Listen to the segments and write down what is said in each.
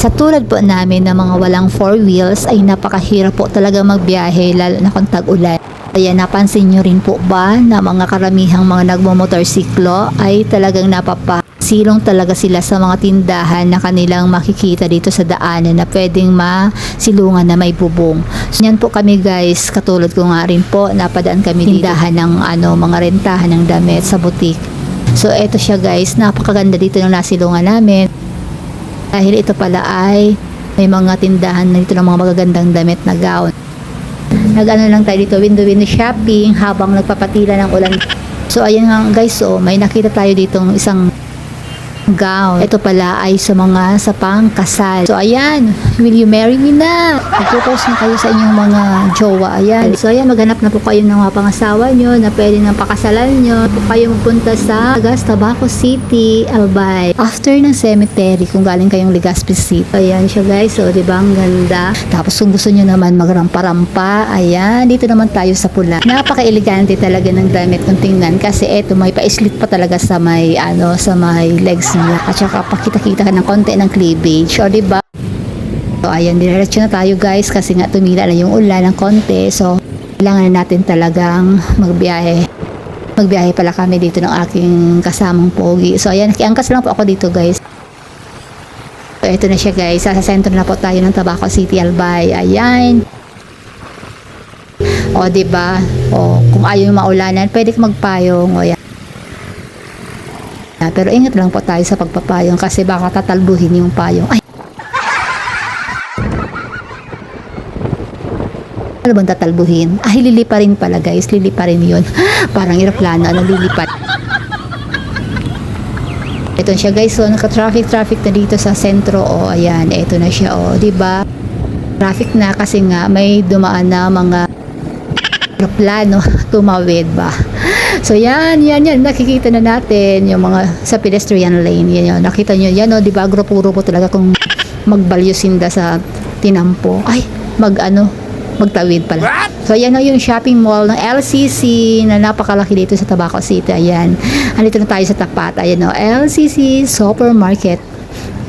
Sa tulad po namin na mga walang four wheels ay napakahirap po talaga magbiyahe lalo na kung tag-ulan. Kaya napansin nyo rin po ba na mga karamihang mga nagmamotorsiklo ay talagang napapa silong talaga sila sa mga tindahan na kanilang makikita dito sa daanan na pwedeng masilungan na may bubong. So, yan po kami guys, katulad ko nga rin po, napadaan kami tindahan ng ano, mga rentahan ng damit sa butik. So eto siya guys, napakaganda dito ng nasilungan namin. Dahil ito pala ay may mga tindahan na dito ng mga magagandang damit na gown. Nag-ano lang tayo dito, window-window shopping habang nagpapatila ng ulan. So ayan nga guys, oh, may nakita tayo dito isang gown. Ito pala ay sa mga sa pangkasal. So ayan, will you marry me na? Mag-propose na kayo sa inyong mga jowa. Ayan. So ayan, maghanap na po kayo ng mga pangasawa nyo na pwede nang pakasalan nyo. Po kayo magpunta sa Gas Tabaco City, Albay. After ng cemetery, kung galing kayong Legazpi City. Ayan siya guys. So, di ba ang ganda? Tapos kung gusto nyo naman magrampa-rampa, ayan, dito naman tayo sa pula. Napaka-elegante talaga ng damit kung tingnan kasi eto may pa-slit pa talaga sa may ano sa may legs niya at saka pakita-kita ng konti ng cleavage o di ba So ayan, diretso na tayo guys kasi nga tumila na yung ulan ng konti so kailangan na natin talagang magbiyahe magbiyahe pala kami dito ng aking kasamang pogi so ayan, nakiangkas lang po ako dito guys So, ito na siya guys. Sa sentro na po tayo ng Tabaco City, Albay. Ayan. O, di ba? O, kung ayaw yung maulanan, pwede ka magpayong. O, yan. Pero ingat lang po tayo sa pagpapayong kasi baka tatalbuhin yung payong. Ay! Ano bang tatalbuhin? Ay, lilipa rin pala guys. Lilipa rin yun. Parang aeroplano. Ano lilipat? Ito siya guys, so naka-traffic traffic na dito sa sentro. O ayan, ito na siya o, di ba? Traffic na kasi nga may dumaan na mga aeroplano tumawid ba. So yan, yan, yan, nakikita na natin yung mga sa pedestrian lane, yan yun. Nakita nyo yan, o, di ba? Grupo-grupo talaga kung magbalyusinda sa tinampo. Ay, mag ano, magtawid pala. So, ayan na yung shopping mall ng LCC na napakalaki dito sa Tabaco City. Ayan. Andito na tayo sa tapat. Ayan o, LCC Supermarket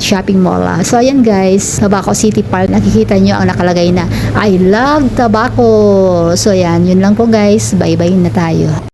shopping mall. ah. So, ayan guys, Tabaco City Park. Nakikita nyo ang nakalagay na I love tobacco. So, ayan. Yun lang po guys. Bye-bye na tayo.